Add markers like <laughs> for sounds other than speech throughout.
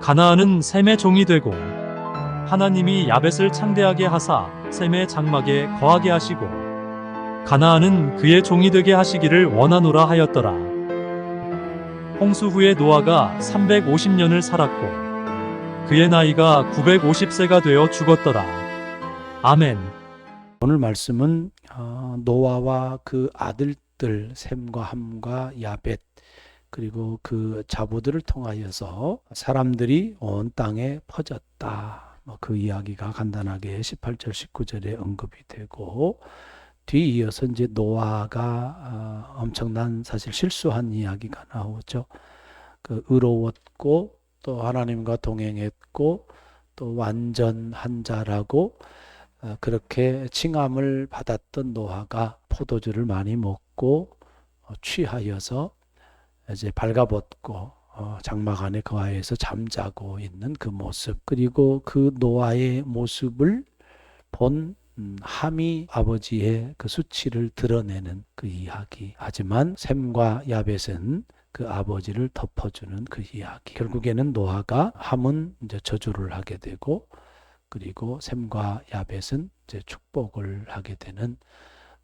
가나안은 셈의 종이 되고 하나님이 야벳을 창대하게 하사 셈의 장막에 거하게 하시고 가나안은 그의 종이 되게 하시기를 원하노라 하였더라. 홍수 후에 노아가 350년을 살았고 그의 나이가 950세가 되어 죽었더라. 아멘. 오늘 말씀은 어, 노아와 그 아들들 셈과 함과 야벳 그리고 그 자보들을 통하여서 사람들이 온 땅에 퍼졌다. 뭐 그 이야기가 간단하게 18절 19절에 언급이 되고 뒤이어서 이제 노아가 어, 엄청난 사실 실수한 이야기가 나오죠. 그 의로웠고 또 하나님과 동행했고 또 완전한 자라고 어, 그렇게 칭함을 받았던 노아가 포도주를 많이 먹고 어, 취하여서 이제 발가벗고 어, 장막 안에 거하여서 잠자고 있는 그 모습 그리고 그 노아의 모습을 본 음, 함이 아버지의 그 수치를 드러내는 그 이야기. 하지만 셈과 야벳은 그 아버지를 덮어주는 그 이야기. 결국에는 노아가 함은 이제 저주를 하게 되고 그리고 셈과 야벳은 이제 축복을 하게 되는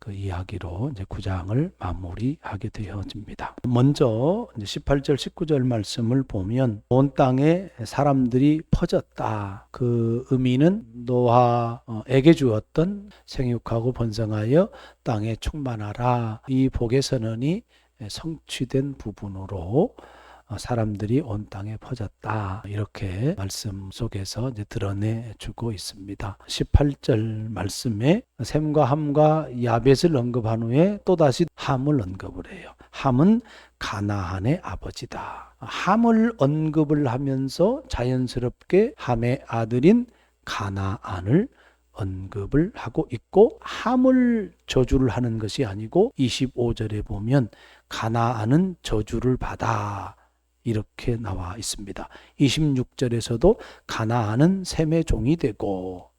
그 이야기로 이제 구장을 마무리하게 되어집니다. 먼저 이제 18절 19절 말씀을 보면 온 땅에 사람들이 퍼졌다. 그 의미는 노아에게 주었던 생육하고 번성하여 땅에 충만하라. 이 복의 선언이 성취된 부분으로 어, 사람들이 온 땅에 퍼졌다. 이렇게 말씀 속에서 이제 드러내 주고 있습니다. 18절 말씀에 셈과 함과 야벳을 언급한 후에 또다시 함을 언급을 해요. 함은 가나안의 아버지다. 함을 언급을 하면서 자연스럽게 함의 아들인 가나안을 언급을 하고 있고 함을 저주를 하는 것이 아니고 25절에 보면 가나안은 저주를 받아 이렇게 나와 있습니다. 26절에서도 가나안은 셈의 종이 되고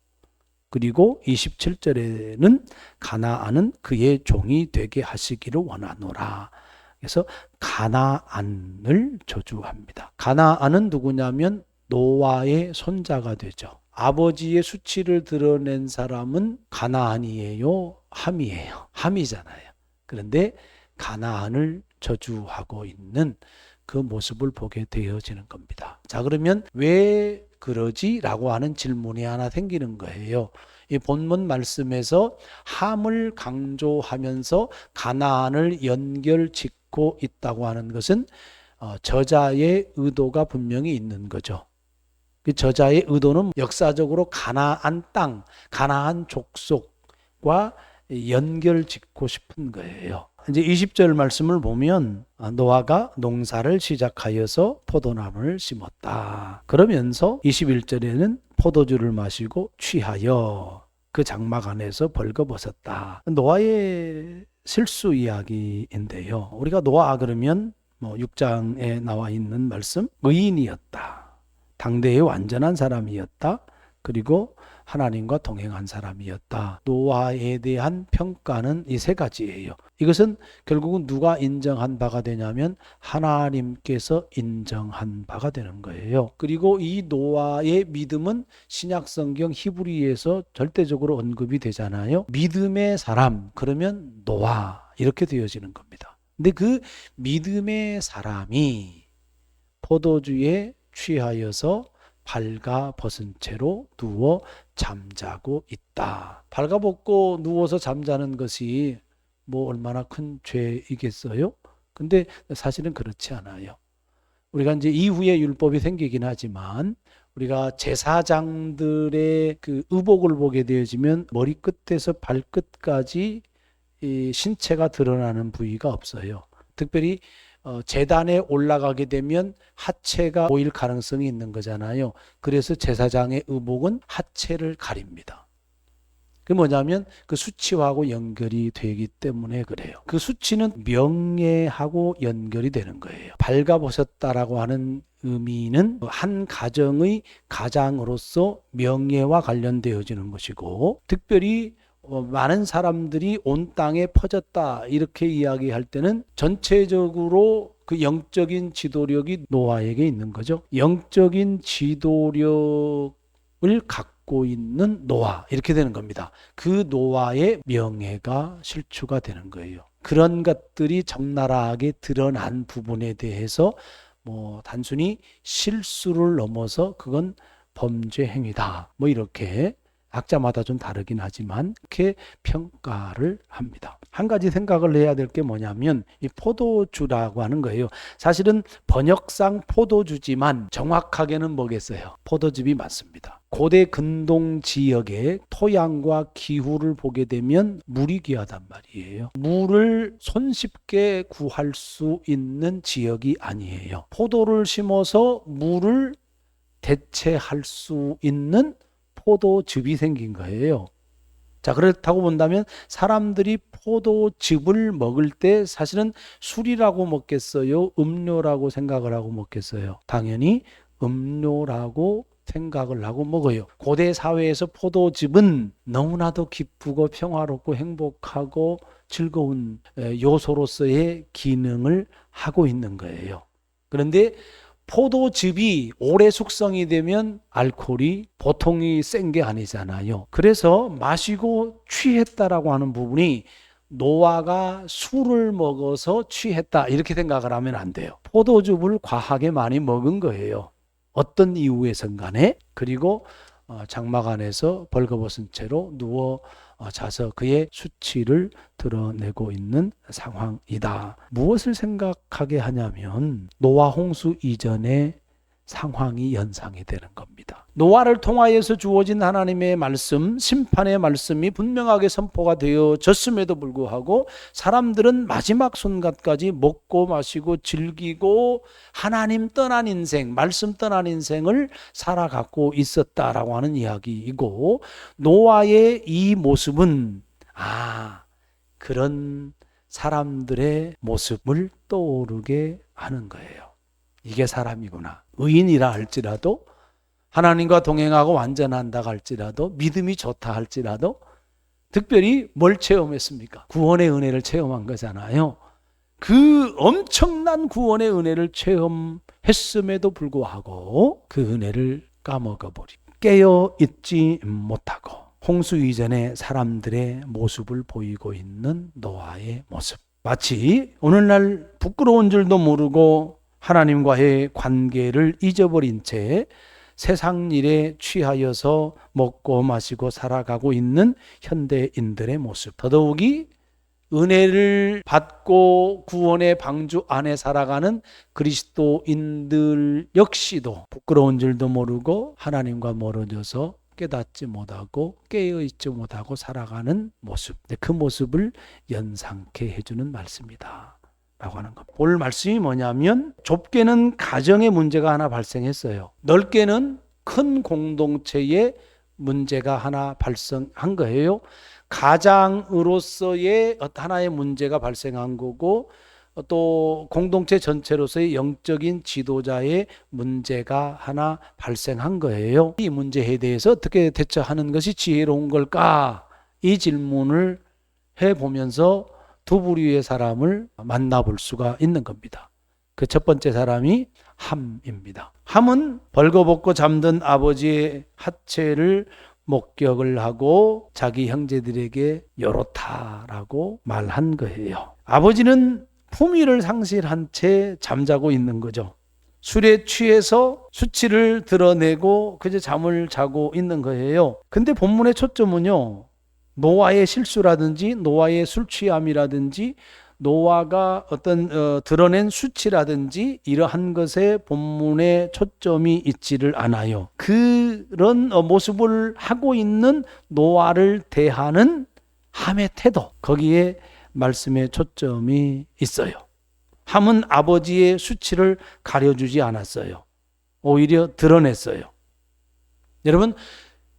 그리고 27절에는 가나안은 그의 종이 되게 하시기를 원하노라. 그래서 가나안을 저주합니다. 가나안은 누구냐면 노아의 손자가 되죠. 아버지의 수치를 드러낸 사람은 가나안이에요, 함이에요. 함이잖아요. 그런데 가나안을 저주하고 있는 그 모습을 보게 되어지는 겁니다. 자, 그러면 왜 그러지? 라고 하는 질문이 하나 생기는 거예요. 이 본문 말씀에서 함을 강조하면서 가나안을 연결 짓고 있다고 하는 것은 어, 저자의 의도가 분명히 있는 거죠. 그 저자의 의도는 역사적으로 가나안 땅, 가나안 족속과 연결 짓고 싶은 거예요. 이제 20절 말씀을 보면 노아가 농사를 시작하여서 포도나무를 심었다. 그러면서 21절에는 포도주를 마시고 취하여 그 장막 안에서 벌거벗었다. 노아의 실수 이야기인데요. 우리가 노아 그러면 뭐 6장에 나와 있는 말씀 의인이었다. 당대의 완전한 사람이었다. 그리고 하나님과 동행한 사람이었다. 노아에 대한 평가는 이 세 가지예요. 이것은 결국은 누가 인정한 바가 되냐면 하나님께서 인정한 바가 되는 거예요. 그리고 이 노아의 믿음은 신약 성경 히브리에서 절대적으로 언급이 되잖아요. 믿음의 사람 그러면 노아 이렇게 되어지는 겁니다. 근데 그 믿음의 사람이 포도주에 취하여서 발가 벗은 채로 누워 잠자고 있다. 발가벗고 누워서 잠자는 것이 뭐 얼마나 큰 죄이겠어요? 근데 사실은 그렇지 않아요. 우리가 이제 이후에 율법이 생기긴 하지만 우리가 제사장들의 그 의복을 보게 되어지면 머리끝에서 발끝까지 이 신체가 드러나는 부위가 없어요. 특별히 어, 재단에 올라가게 되면 하체가 보일 가능성이 있는 거잖아요. 그래서 제사장의 의복은 하체를 가립니다. 그 뭐냐면 그 수치하고 연결이 되기 때문에 그래요. 그 수치는 명예하고 연결이 되는 거예요. 발가벗었다라고 하는 의미는 한 가정의 가장으로서 명예와 관련되어지는 것이고 특별히 어, 많은 사람들이 온 땅에 퍼졌다 이렇게 이야기할 때는 전체적으로 그 영적인 지도력이 노아에게 있는 거죠. 영적인 지도력을 갖고 있는 노아 이렇게 되는 겁니다. 그 노아의 명예가 실추가 되는 거예요. 그런 것들이 적나라하게 드러난 부분에 대해서 뭐 단순히 실수를 넘어서 그건 범죄 행위다. 뭐 이렇게 학자마다 좀 다르긴 하지만 이렇게 평가를 합니다. 한 가지 생각을 해야 될 게 뭐냐면 이 포도주라고 하는 거예요. 사실은 번역상 포도주지만 정확하게는 뭐겠어요? 포도즙이 맞습니다. 고대 근동 지역의 토양과 기후를 보게 되면 물이 귀하단 말이에요. 물을 손쉽게 구할 수 있는 지역이 아니에요. 포도를 심어서 물을 대체할 수 있는 포도즙이 생긴 거예요. 자, 그렇다고 본다면 사람들이 포도즙을 먹을 때 사실은 술이라고 먹겠어요? 음료라고 생각을 하고 먹겠어요? 당연히 음료라고 생각을 하고 먹어요. 고대 사회에서 포도즙은 너무나도 기쁘고 평화롭고 행복하고 즐거운 요소로서의 기능을 하고 있는 거예요. 그런데 포도즙이 오래 숙성이 되면 알코올이 보통이 센 게 아니잖아요. 그래서 마시고 취했다라고 하는 부분이 노아가 술을 먹어서 취했다 이렇게 생각을 하면 안 돼요. 포도즙을 과하게 많이 먹은 거예요. 어떤 이유에선 간에 그리고 어, 장막 안에서 벌거벗은 채로 누워 어, 자서 그의 수치를 드러내고 있는 상황이다. 무엇을 생각하게 하냐면 노아 홍수 이전의 상황이 연상이 되는 겁니다. 노아를 통하여서 주어진 하나님의 말씀, 심판의 말씀이 분명하게 선포가 되어졌음에도 불구하고 사람들은 마지막 순간까지 먹고 마시고 즐기고 하나님 떠난 인생, 말씀 떠난 인생을 살아가고 있었다라고 하는 이야기이고 노아의 이 모습은 아, 그런 사람들의 모습을 떠오르게 하는 거예요. 이게 사람이구나. 의인이라 할지라도 하나님과 동행하고 완전한다 할지라도 믿음이 좋다 할지라도 특별히 뭘 체험했습니까? 구원의 은혜를 체험한 거잖아요. 그 엄청난 구원의 은혜를 체험했음에도 불구하고 그 은혜를 까먹어버리 깨어 있지 못하고 홍수 이전의 사람들의 모습을 보이고 있는 노아의 모습. 마치 오늘날 부끄러운 줄도 모르고 하나님과의 관계를 잊어버린 채 세상 일에 취하여서 먹고 마시고 살아가고 있는 현대인들의 모습. 더더욱이 은혜를 받고 구원의 방주 안에 살아가는 그리스도인들 역시도 부끄러운 줄도 모르고 하나님과 멀어져서 깨닫지 못하고 깨어 있지 못하고 살아가는 모습. 그 모습을 연상케 해주는 말씀이다. 라고 하는 것. 볼 말씀이 뭐냐면 좁게는 가정의 문제가 하나 발생했어요. 넓게는 큰 공동체의 문제가 하나 발생한 거예요. 가장으로서의 하나의 문제가 발생한 거고 또 공동체 전체로서의 영적인 지도자의 문제가 하나 발생한 거예요. 이 문제에 대해서 어떻게 대처하는 것이 지혜로운 걸까? 이 질문을 해 보면서 두 부류의 사람을 만나볼 수가 있는 겁니다. 그 첫 번째 사람이 함입니다. 함은 벌거벗고 잠든 아버지의 하체를 목격을 하고 자기 형제들에게 요렇다라고 말한 거예요. 아버지는 품위를 상실한 채 잠자고 있는 거죠. 술에 취해서 수치를 드러내고 그저 잠을 자고 있는 거예요. 근데 본문의 초점은요. 노아의 실수라든지 노아의 술 취함이라든지 노아가 어떤 어, 드러낸 수치라든지 이러한 것에 본문의 초점이 있지를 않아요. 그런 어, 모습을 하고 있는 노아를 대하는 함의 태도 거기에 말씀의 초점이 있어요. 함은 아버지의 수치를 가려주지 않았어요. 오히려 드러냈어요. 여러분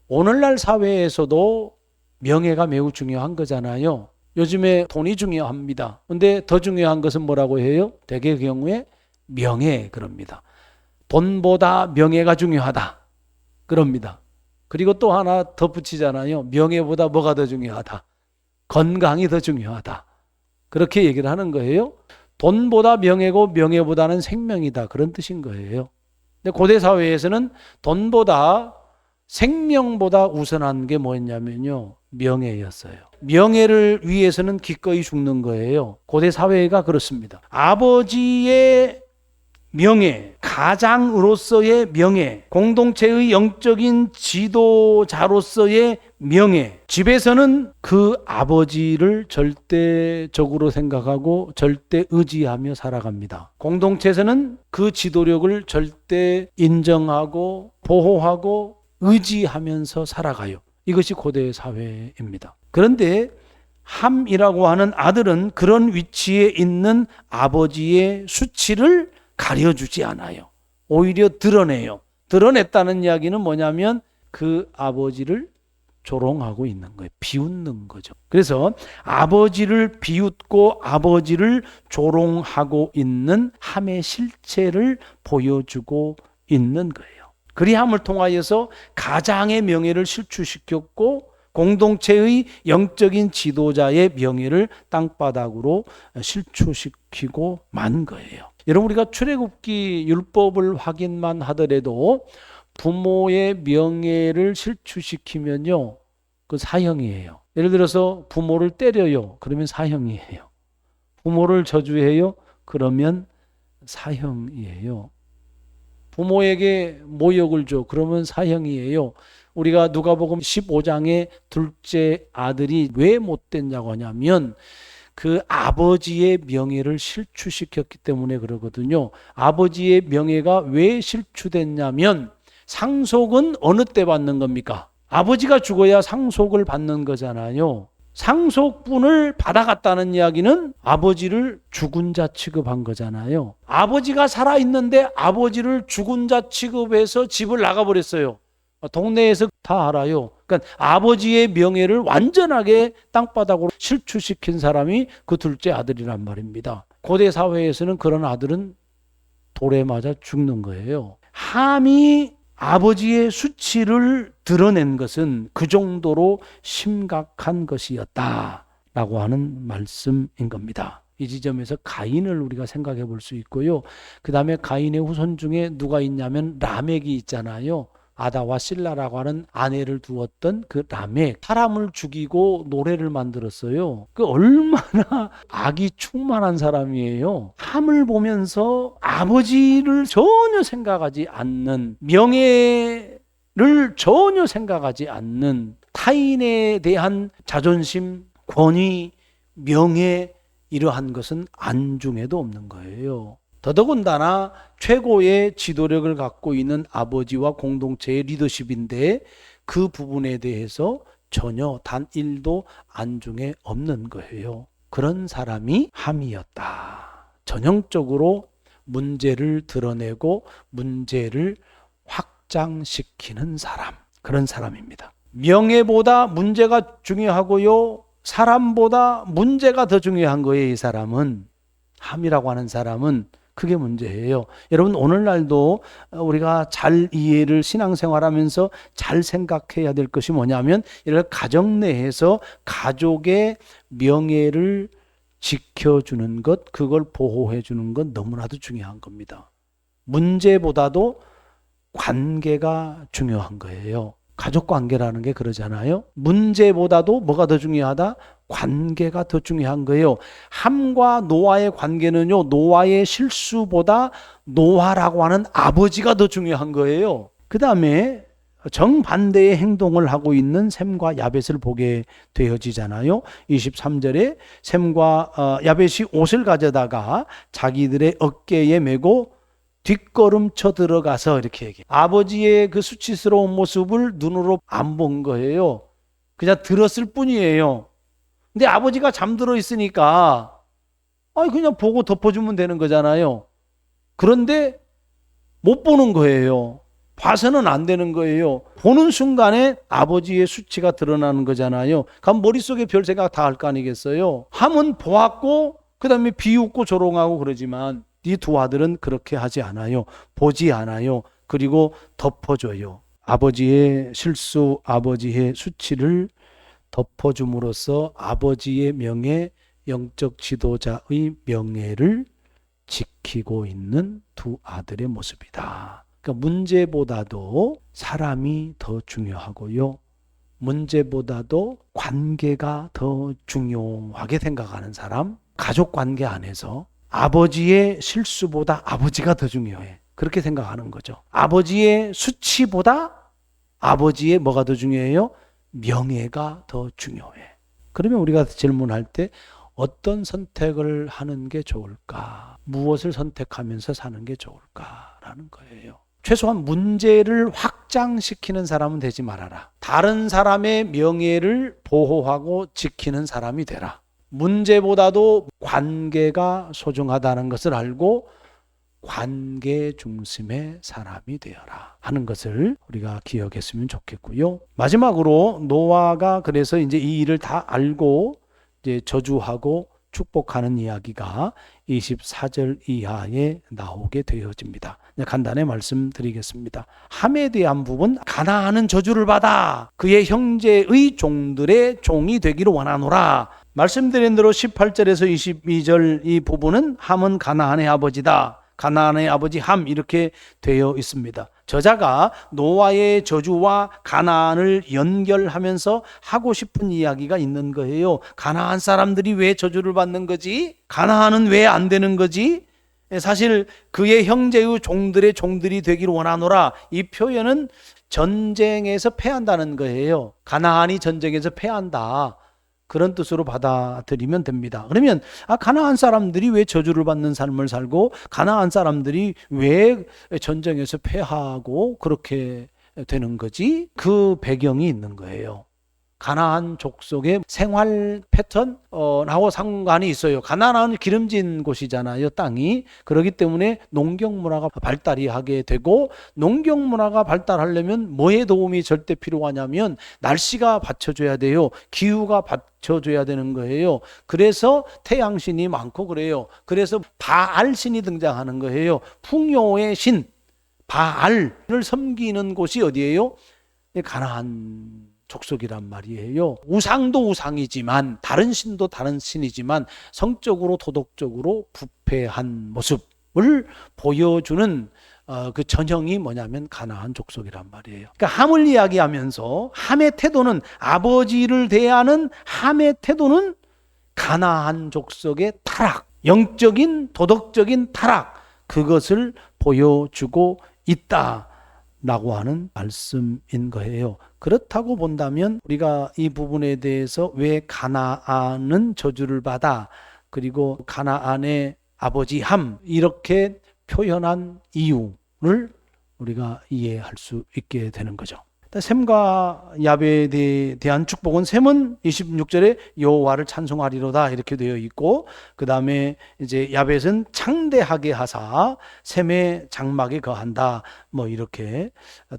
오늘날 사회에서도 명예가 매우 중요한 거잖아요. 요즘에 돈이 중요합니다. 근데 더 중요한 것은 뭐라고 해요? 대개 경우에 명예 그럽니다. 돈보다 명예가 중요하다. 그럽니다. 그리고 또 하나 더 붙이잖아요. 명예보다 뭐가 더 중요하다. 건강이 더 중요하다. 그렇게 얘기를 하는 거예요. 돈보다 명예고 명예보다는 생명이다. 그런 뜻인 거예요. 근데 고대 사회에서는 돈보다 생명보다 우선한 게 뭐였냐면요. 명예였어요. 명예를 위해서는 기꺼이 죽는 거예요. 고대 사회가 그렇습니다. 아버지의 명예, 가장으로서의 명예, 공동체의 영적인 지도자로서의 명예, 집에서는 그 아버지를 절대적으로 생각하고 절대 의지하며 살아갑니다. 공동체에서는 그 지도력을 절대 인정하고 보호하고 의지하면서 살아가요. 이것이 고대 사회입니다. 그런데 함이라고 하는 아들은 그런 위치에 있는 아버지의 수치를 가려주지 않아요. 오히려 드러내요. 드러냈다는 이야기는 뭐냐면 그 아버지를 조롱하고 있는 거예요. 비웃는 거죠. 그래서 아버지를 비웃고 아버지를 조롱하고 있는 함의 실체를 보여주고 있는 거예요. 그리함을 통하여서 가장의 명예를 실추시켰고 공동체의 영적인 지도자의 명예를 땅바닥으로 실추시키고 만 거예요. 여러분 우리가 출애굽기 율법을 확인만 하더라도 부모의 명예를 실추시키면요. 그 사형이에요. 예를 들어서 부모를 때려요. 그러면 사형이에요. 부모를 저주해요. 그러면 사형이에요. 부모에게 모욕을 줘. 그러면 사형이에요. 우리가 누가복음 15장에 둘째 아들이 왜 못됐냐고 하냐면 그 아버지의 명예를 실추시켰기 때문에 그러거든요. 아버지의 명예가 왜 실추됐냐면 상속은 어느 때 받는 겁니까? 아버지가 죽어야 상속을 받는 거잖아요. 상속분을 받아갔다는 이야기는 아버지를 죽은 자 취급한 거잖아요. 아버지가 살아있는데 아버지를 죽은 자 취급해서 집을 나가버렸어요. 동네에서 다 알아요. 그러니까 아버지의 명예를 완전하게 땅바닥으로 실추시킨 사람이 그 둘째 아들이란 말입니다. 고대 사회에서는 그런 아들은 돌에 맞아 죽는 거예요. 함이 아버지의 수치를 드러낸 것은 그 정도로 심각한 것이었다 라고 하는 말씀인 겁니다. 이 지점에서 가인을 우리가 생각해 볼 수 있고요. 그 다음에 가인의 후손 중에 누가 있냐면 라멕이 있잖아요. 아다와 실라라고 하는 아내를 두었던 그 라멕 사람을 죽이고 노래를 만들었어요. 그 얼마나 <laughs> 악이 충만한 사람이에요. 함을 보면서 아버지를 전혀 생각하지 않는 명예를 전혀 생각하지 않는 타인에 대한 자존심, 권위, 명예 이러한 것은 안중에도 없는 거예요. 더더군다나 최고의 지도력을 갖고 있는 아버지와 공동체의 리더십인데 그 부분에 대해서 전혀 단 1도 안중에 없는 거예요. 그런 사람이 함이었다. 전형적으로 문제를 드러내고 문제를 확장시키는 사람. 그런 사람입니다. 명예보다 문제가 중요하고요. 사람보다 문제가 더 중요한 거예요, 이 사람은. 함이라고 하는 사람은 그게 문제예요. 여러분 오늘날도 우리가 잘 이해를 신앙생활하면서 잘 생각해야 될 것이 뭐냐면 이런 가정 내에서 가족의 명예를 지켜주는 것, 그걸 보호해 주는 것 너무나도 중요한 겁니다. 문제보다도 관계가 중요한 거예요. 가족 관계라는 게 그러잖아요. 문제보다도 뭐가 더 중요하다? 관계가 더 중요한 거예요. 함과 노아의 관계는요, 노아의 실수보다 노아라고 하는 아버지가 더 중요한 거예요. 그 다음에 정반대의 행동을 하고 있는 셈과 야벳을 보게 되어지잖아요. 23절에 셈과 어, 야벳이 옷을 가져다가 자기들의 어깨에 메고 뒷걸음쳐 들어가서 이렇게 얘기해. 아버지의 그 수치스러운 모습을 눈으로 안 본 거예요. 그냥 들었을 뿐이에요. 근데 아버지가 잠들어 있으니까 아니 그냥 보고 덮어주면 되는 거잖아요. 그런데 못 보는 거예요. 봐서는 안 되는 거예요. 보는 순간에 아버지의 수치가 드러나는 거잖아요. 그럼 머릿속에 별 생각 다 할 거 아니겠어요? 함은 보았고 그다음에 비웃고 조롱하고 그러지만 이두 아들은 그렇게 하지 않아요. 보지 않아요. 그리고 덮어줘요. 아버지의 실수, 아버지의 수치를 덮어줌으로써 아버지의 명예, 영적 지도자의 명예를 지키고 있는 두 아들의 모습이다. 그러니까 문제보다도 사람이 더 중요하고요. 문제보다도 관계가 더 중요하게 생각하는 사람, 가족 관계 안에서 아버지의 실수보다 아버지가 더 중요해. 그렇게 생각하는 거죠. 아버지의 수치보다 아버지의 뭐가 더 중요해요? 명예가 더 중요해. 그러면 우리가 질문할 때 어떤 선택을 하는 게 좋을까? 무엇을 선택하면서 사는 게 좋을까라는 거예요. 최소한 문제를 확장시키는 사람은 되지 말아라. 다른 사람의 명예를 보호하고 지키는 사람이 되라. 문제보다도 관계가 소중하다는 것을 알고 관계 중심의 사람이 되어라 하는 것을 우리가 기억했으면 좋겠고요. 마지막으로 노아가 그래서 이제 이 일을 다 알고 이제 저주하고 축복하는 이야기가 24절 이하에 나오게 되어집니다. 간단히 말씀드리겠습니다. 함에 대한 부분 가나안은 저주를 받아 그의 형제의 종들의 종이 되기를 원하노라. 말씀드린 대로 18절에서 22절 이 부분은 함은 가나안의 아버지다. 가나안의 아버지 함 이렇게 되어 있습니다. 저자가 노아의 저주와 가나안을 연결하면서 하고 싶은 이야기가 있는 거예요. 가나안 사람들이 왜 저주를 받는 거지? 가나안은 왜 안 되는 거지? 사실 그의 형제의 종들의 종들이 되기를 원하노라. 이 표현은 전쟁에서 패한다는 거예요. 가나안이 전쟁에서 패한다. 그런 뜻으로 받아들이면 됩니다. 그러면 아 가나안 사람들이 왜 저주를 받는 삶을 살고 가나안 사람들이 왜 전쟁에서 패하고 그렇게 되는 거지? 그 배경이 있는 거예요. 가나안 족속의 생활 패턴하고 상관이 있어요. 가나안은 기름진 곳이잖아요, 땅이. 그렇기 때문에 농경 문화가 발달이 하게 되고 농경 문화가 발달하려면 뭐의 도움이 절대 필요하냐면 날씨가 받쳐줘야 돼요. 기후가 받쳐줘야 되는 거예요. 그래서 태양신이 많고 그래요. 그래서 바알신이 등장하는 거예요. 풍요의 신 바알을 섬기는 곳이 어디예요? 가나안 족속이란 말이에요. 우상도 우상이지만 다른 신도 다른 신이지만 성적으로 도덕적으로 부패한 모습을 보여주는 어, 그 전형이 뭐냐면 가나안 족속이란 말이에요. 그러니까 함을 이야기하면서 함의 태도는 아버지를 대하는 함의 태도는 가나안 족속의 타락, 영적인 도덕적인 타락 그것을 보여주고 있다. 라고 하는 말씀인 거예요. 그렇다고 본다면 우리가 이 부분에 대해서 왜 가나안은 저주를 받아 그리고 가나안의 아버지 함 이렇게 표현한 이유를 우리가 이해할 수 있게 되는 거죠. 셈과 야벳에 대한 축복은 셈은 26절에 여호와를 찬송하리로다 이렇게 되어 있고 그 다음에 이제 야벳은 창대하게 하사 셈의 장막에 거한다 뭐 이렇게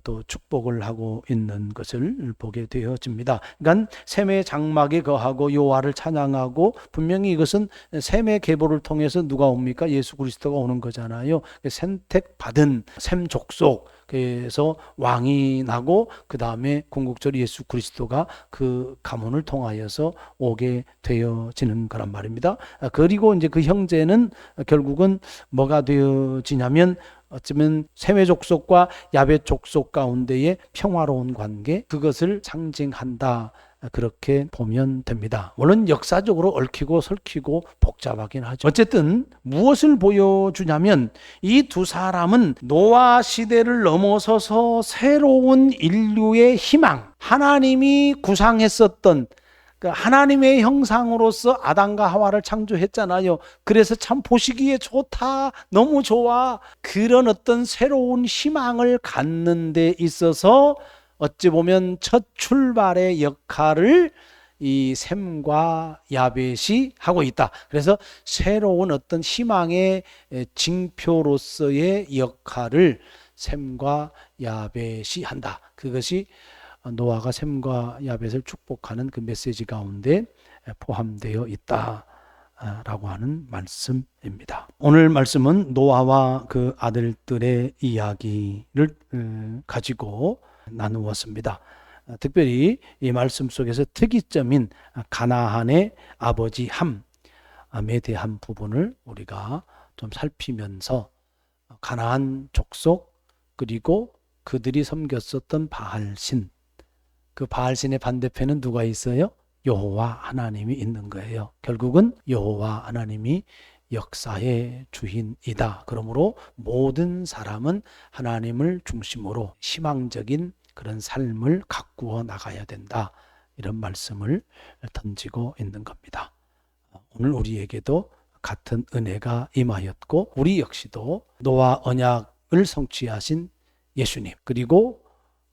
또 축복을 하고 있는 것을 보게 되어집니다. 그러니까 셈의 장막에 거하고 여호와를 찬양하고 분명히 이것은 셈의 계보를 통해서 누가 옵니까? 예수 그리스도가 오는 거잖아요. 선택받은 셈 족속 그래서 왕이 나고 그 다음에 궁극적으로 예수 그리스도가 그 가문을 통하여서 오게 되어지는 거란 말입니다. 그리고 이제 그 형제는 결국은 뭐가 되어지냐면 어쩌면 세메 족속과 야베 족속 가운데의 평화로운 관계 그것을 상징한다. 그렇게 보면 됩니다. 물론 역사적으로 얽히고 설키고 복잡하긴 하죠. 어쨌든 무엇을 보여주냐면 이 두 사람은 노아 시대를 넘어서서 새로운 인류의 희망, 하나님이 구상했었던 그 하나님의 형상으로서 아담과 하와를 창조했잖아요. 그래서 참 보시기에 좋다, 너무 좋아. 그런 어떤 새로운 희망을 갖는 데 있어서 어찌 보면 첫 출발의 역할을 이 샘과 야벳이 하고 있다. 그래서 새로운 어떤 희망의 에, 징표로서의 역할을 sem과 야벳이 한다. 그것이 노아가 샘과 야벳을 축복하는 그 메시지 가운데 포함되어 있다 라고 하는 말씀입니다. 오늘 말씀은 노아와 그 아들들의 이야기를 음, 가지고 나누었습니다. 특별히 이 말씀 속에서 특이점인 가나안의 아버지 함에 대한 부분을 우리가 좀 살피면서 가나안 족속 그리고 그들이 섬겼었던 바알신 그 바알신의 반대편은 누가 있어요? 여호와 하나님이 있는 거예요. 결국은 여호와 하나님이 역사의 주인이다. 그러므로 모든 사람은 하나님을 중심으로 희망적인 그런 삶을 가꾸어 나가야 된다. 이런 말씀을 던지고 있는 겁니다. 오늘 우리에게도 같은 은혜가 임하였고 우리 역시도 노아 언약을 성취하신 예수님 그리고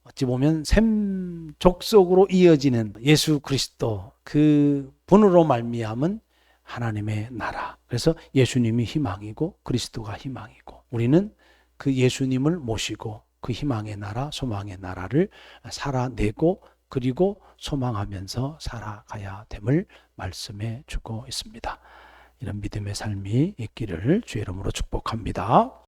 어찌 보면 샘 족속으로 이어지는 예수 그리스도 그 분으로 말미암은 하나님의 나라. 그래서 예수님이 희망이고 그리스도가 희망이고 우리는 그 예수님을 모시고 그 희망의 나라, 소망의 나라를 살아내고 그리고 소망하면서 살아가야 됨을 말씀해 주고 있습니다. 이런 믿음의 삶이 있기를 주의 이름으로 축복합니다.